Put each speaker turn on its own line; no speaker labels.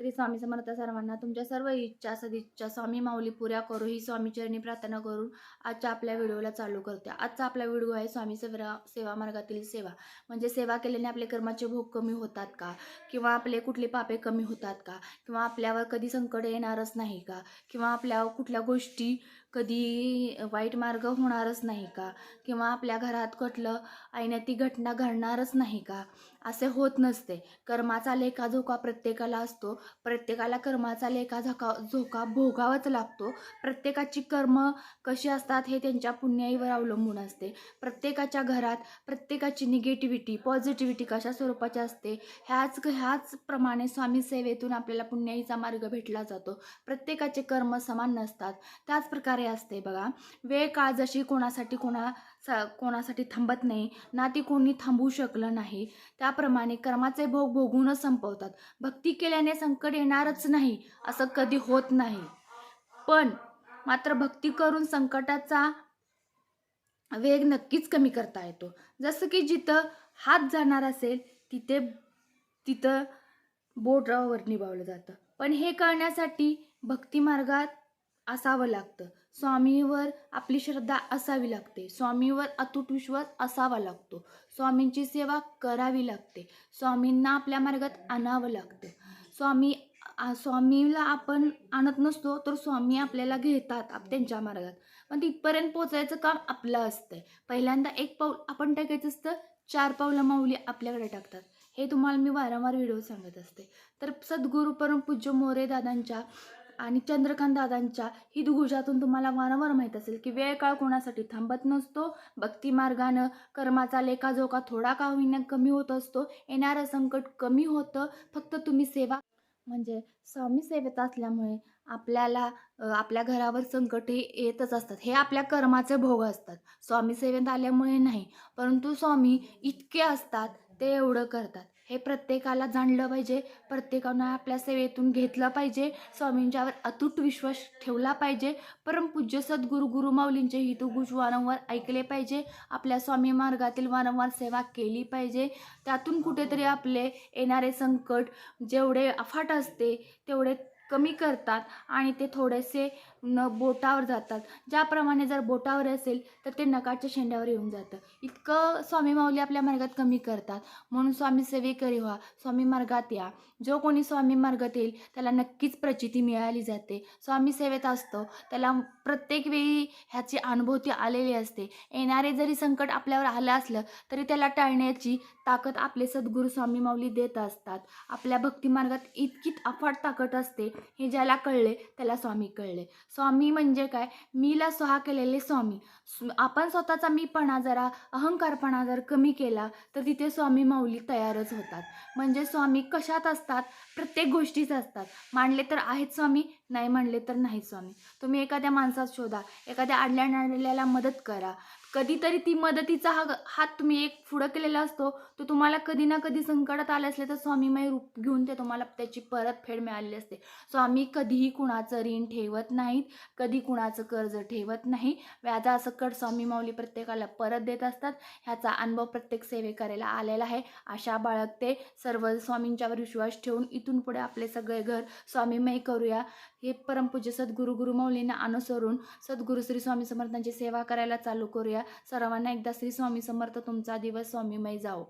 श्री स्वामी समर्थ सर्वांना तुमच्या सर्व इच्छा सदिच्छा स्वामी माऊली पुऱ्या करू ही स्वामीचरणी प्रार्थना करून आजच्या आपल्या व्हिडिओला चालू करते. आजचा आपला व्हिडिओ आहे स्वामी सेवा सेवा मार्गातील सेवा. म्हणजे सेवा केल्याने आपले कर्माचे भोग कमी होतात का? किंवा आपले कुठले पापे कमी होतात का? किंवा आपल्यावर कधी संकट येणारच नाही का? किंवा आपल्यावर कुठल्या गोष्टी कधी वाईट मार्ग होणारच नाही का? किंवा आपल्या घरात कुठलं ती घटना घडणारच नाही का? असे होत नसते. कर्माचा लेखा झोका प्रत्येकाला असतो. प्रत्येकाला कर्माचा लेखा झोका झोका भोगावाच लागतो. प्रत्येकाची कर्म कशी असतात हे त्यांच्या पुण्याईवर अवलंबून असते. प्रत्येकाच्या घरात प्रत्येकाची निगेटिव्हिटी पॉझिटिव्हिटी कशा स्वरूपाची असते ह्याच ह्याच प्रमाणे स्वामी सेवेतून आपल्याला पुण्याईचा मार्ग भेटला जातो. प्रत्येकाचे कर्म समान नसतात. त्याच प्रकारे असते बघा. वेळ काळ जशी कोणासाठी कोणा सा कोणासाठी थांबत नाही ना ती कोणी थांबवू शकलं नाही. त्याप्रमाणे कर्माचे भोग भोगूनच संपवतात. भक्ती केल्याने संकट येणारच नाही असं कधी होत नाही. पण मात्र भक्ती करून संकटाचा वेग नक्कीच कमी करता येतो. जसं की जिथं हात जाणार असेल तिथे तिथं बोटावर निभावलं जातं. पण हे करण्यासाठी भक्तिमार्गात असावं लागतं. स्वामीवर आपली श्रद्धा असावी लागते. स्वामीवर अतूट विश्वास असावा लागतो. स्वामींची सेवा करावी लागते. स्वामींना आपल्या मार्गात आणावं लागतं. स्वामी स्वामीला आपण आणत नसतो तर स्वामी आपल्याला घेतात आप त्यांच्या मार्गात. पण तिथपर्यंत पोचायचं काम आपलं असतंय. पहिल्यांदा एक पाऊल आपण टाकायचं असतं चार पावलं माऊली आपल्याकडे टाकतात. हे तुम्हाला मी वारंवार व्हिडिओ सांगत असते. तर सद्गुरू परमपूज्य मोरे दादांच्या आणि चंद्रकांत दादांच्या हितगुजातून तुम्हाला वारंवार माहीत असेल की वेळ काळ कोणासाठी थांबत नसतो भक्तिमार्गानं कर्माचा लेखाजोखा थोडा का होईना कमी होत असतो येणारं संकट कमी होतं फक्त तुम्ही सेवा म्हणजे स्वामी सेवेत असल्यामुळे आपल्याला आपल्या घरावर संकट हे येतच असतात. हे आपल्या कर्माचे भोग असतात. स्वामी सेवेत आल्यामुळे नाही परंतु स्वामी इतके असतात ते एवढं करतात. हे प्रत्येकाला जाणलं पाहिजे. प्रत्येकानं आपल्या सेवेतून घेतलं पाहिजे. स्वामींच्यावर अतूट विश्वास ठेवला पाहिजे. परमपूज्य सद्गुरू गुरु माऊलींचे हितुगुज वारंवार ऐकले पाहिजे. आपल्या स्वामी मार्गातील वारंवार सेवा केली पाहिजे. त्यातून कुठेतरी आपले येणारे संकट जेवढे अफाट असते तेवढे कमी करतात आणि ते थोडेसे न बोटावर जातात. ज्याप्रमाणे जर बोटावर असेल तर ते नकाच्या शेंड्यावर येऊन जातं. इतकं स्वामी माऊली आपल्या मार्गात कमी करतात. म्हणून स्वामी सेवेकरी व्हा स्वामी मार्गात या. जो कोणी स्वामी मार्गात येईल त्याला नक्कीच प्रचिती मिळाली जाते. स्वामी सेवेत असतो त्याला प्रत्येक वेळी ह्याची अनुभूती आलेली असते. येणारे जरी संकट आपल्यावर आलं असलं तरी त्याला टाळण्याची ताकद आपले सद्गुरू स्वामी माऊली देत असतात. आपल्या भक्ती मार्गात इतकीच अफाट ताकद असते हे ज्याला कळले त्याला स्वामी कळले. स्वामी म्हणजे काय? मीला स्वहा केलेले स्वामी. आपण स्वतःचा मीपणा जरा अहंकारपणा जर कमी केला तर तिथे स्वामी माऊली तयारच होतात. म्हणजे स्वामी कशात असतात? प्रत्येक गोष्टीच असतात. मानले तर आहेत स्वामी नाही म्हणले तर नाही स्वामी. तुम्ही एखाद्या माणसात शोधा. एखाद्या आडल्या नाडल्याला मदत करा. कधीतरी ती मदतीचा हा हात तुम्ही एक पुढं केलेला असतो तो तुम्हाला कधी ना कधी संकटात आले असले तर स्वामीमय रूप घेऊन ते तुम्हाला त्याची परतफेड मिळालेली असते. स्वामी कधीही कुणाचं ऋण ठेवत नाहीत कधी कुणाचं कर्ज ठेवत नाही. व्याजासकट स्वामी माऊली प्रत्येकाला परत देत असतात. ह्याचा अनुभव प्रत्येक सेवेकऱ्याला आलेला आहे. आशा बाळगते. सर्व स्वामींच्यावर विश्वास ठेवून इथून पुढे आपले सगळे घर स्वामीमय करूया. हे परमपूज्य सद्गुरू गुरुमौलींना अनुसरून सद्गुरू श्री स्वामी समर्थांची सेवा करायला चालू करूया. सर्वांना एकदा श्री स्वामी समर्थ तुमचा दिवस स्वामीमय जाओ.